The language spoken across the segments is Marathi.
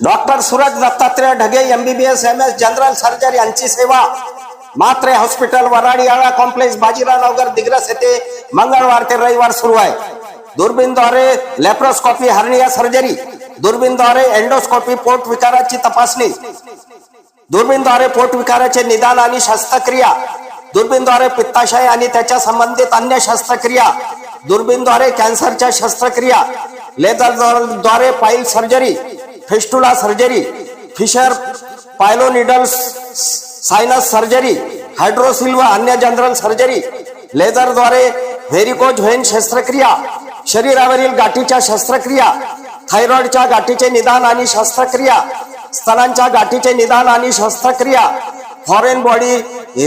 Doctor Suraj Dattatray Dhage MBBS M S general surgery यांची सेवा. मात्रे हॉस्पिटल वराडीयाळा कॉम्प्लेक्स बाजीराव नगर दिग्रस येथे मंगळवार ते रविवार सुरू आहे. दुर्बीनद्वारे लेप्रोस्कॉपी हर्निया सर्जरी. दुर्बीनद्वारे एंडोस्कॉपी पोट विकाराची तपासणी. दुर्बीनद्वारे पोट विकाराचे निदान आणि शस्त्रक्रिया. दुर्बीनद्वारे पित्ताशय आणि त्याच्या संबंधित अन्य शस्त्रक्रिया. दुर्बीनद्वारे कॅन्सरच्या शस्त्रक्रिया. लेझरद्वारे pile surgery. Fistula surgery fissure pilonidals sinus surgery hydrocele व अन्य जनरल सर्जरी लेझरद्वारे व्हेरिकोज व्हेन शस्त्रक्रिया शरीरावरील गाठीच्या शस्त्रक्रिया थायरॉइडच्या गाठीचे निदान आणि शस्त्रक्रिया स्तनांच्या गाठीचे निदान आणि शस्त्रक्रिया फॉरेन बॉडी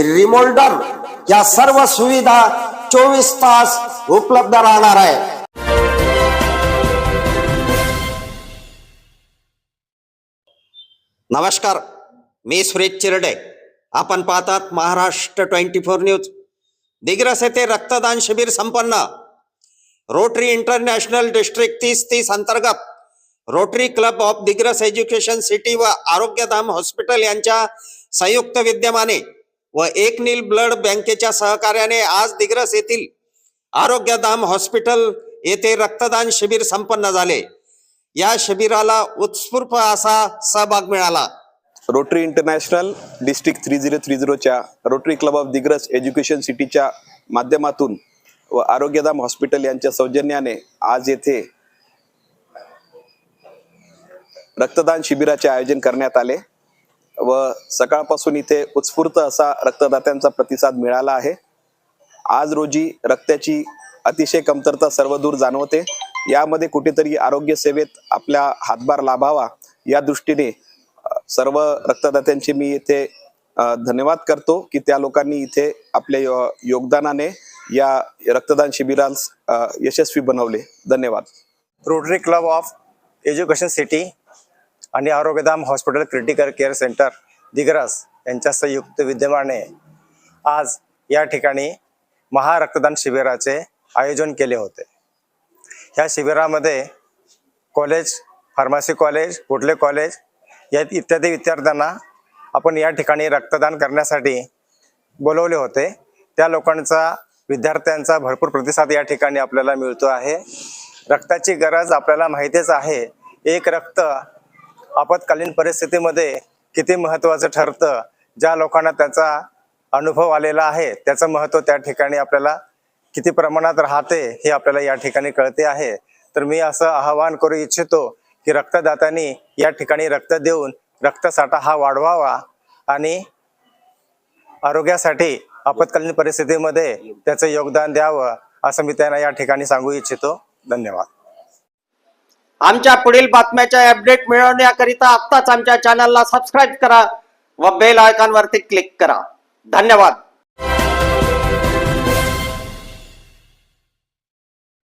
रिमोल्डर या सर्व सुविधा चोवीस तास उपलब्ध राहणार आहे. नमस्कार मी सुरेश चिरडे. आपण पाहतात Maharashtra twenty four news. Digras येथे रक्तदान शिबिर संपन्न. रोटरी इंटरनॅशनल डिस्ट्रिक्ट तीस तीस अंतर्गत. Rotary club of Digras education city व आरोग्यधाम हॉस्पिटल यांच्या संयुक्त विद्यमाने व एक नील ब्लड बँकेच्या सहकार्याने आज दिग्रस येथील आरोग्यधाम हॉस्पिटल येथे रक्तदान शिबिर संपन्न झाले. या शिबिराला उत्स्फूर्त असा सहभाग मिळाला. Rotary international district three zero three झिरोच्या Rotary club of Digras education सिटीच्या माध्यमातून व आरोग्यधाम हॉस्पिटल यांच्या सौजन्याने आज येथे रक्तदान शिबिराचे आयोजन करण्यात आले व सकाळपासून इथे उत्स्फूर्त असा रक्तदात्यांचा प्रतिसाद मिळाला आहे. आज रोजी रक्ताची अतिशय कमतरता सर्वदूर जाणवते. यामध्ये कुठेतरी आरोग्य सेवेत आपला हातभार लाभावा या दृष्टीने सर्व रक्तदात्यांचे मी इथे धन्यवाद करतो की त्या लोकांनी इथे आपल्या यो- योगदानाने या रक्तदान शिबिरास यशस्वी बनवले. धन्यवाद. Rotary club of education city आणि Arogyadham hospital critical care centre Digras यांच्या संयुक्त विद्यमाने आज या ठिकाणी महारक्तदान शिबिराचे आयोजन केले होते. ह्या शिबिरामध्ये कॉलेज फार्मसी कॉलेज कुठले कॉलेज या इत्यादी विद्यार्थ्यांना आपण या ठिकाणी रक्तदान करण्यासाठी बोलवले होते. त्या लोकांचा विद्यार्थ्यांचा भरपूर प्रतिसाद या ठिकाणी आपल्याला मिळतो आहे. रक्ताची गरज आपल्याला माहितीच आहे. एक रक्त आपत्कालीन परिस्थितीमध्ये किती महत्त्वाचं ठरतं ज्या लोकांना त्याचा अनुभव आलेला आहे त्याचं महत्त्व त्या ठिकाणी आपल्याला किती प्रमाणात राहते हे आपल्याला या ठिकाणी कळते आहे. तर मी असं आवाहन करू इच्छितो की रक्तदात्यांनी या ठिकाणी रक्त देऊन रक्तसाठा हा वाढवावा आणि आरोग्यासाठी आपत्कालीन परिस्थितीमध्ये त्याचं योगदान द्यावं असं मी त्यांना या ठिकाणी सांगू इच्छितो. धन्यवाद. आमच्या पुढील बातम्याच्या अपडेट मिळवण्याकरिता आत्ताच आमच्या चॅनलला सबस्क्राईब करा व बेल आयकॉनवरती क्लिक करा. धन्यवाद.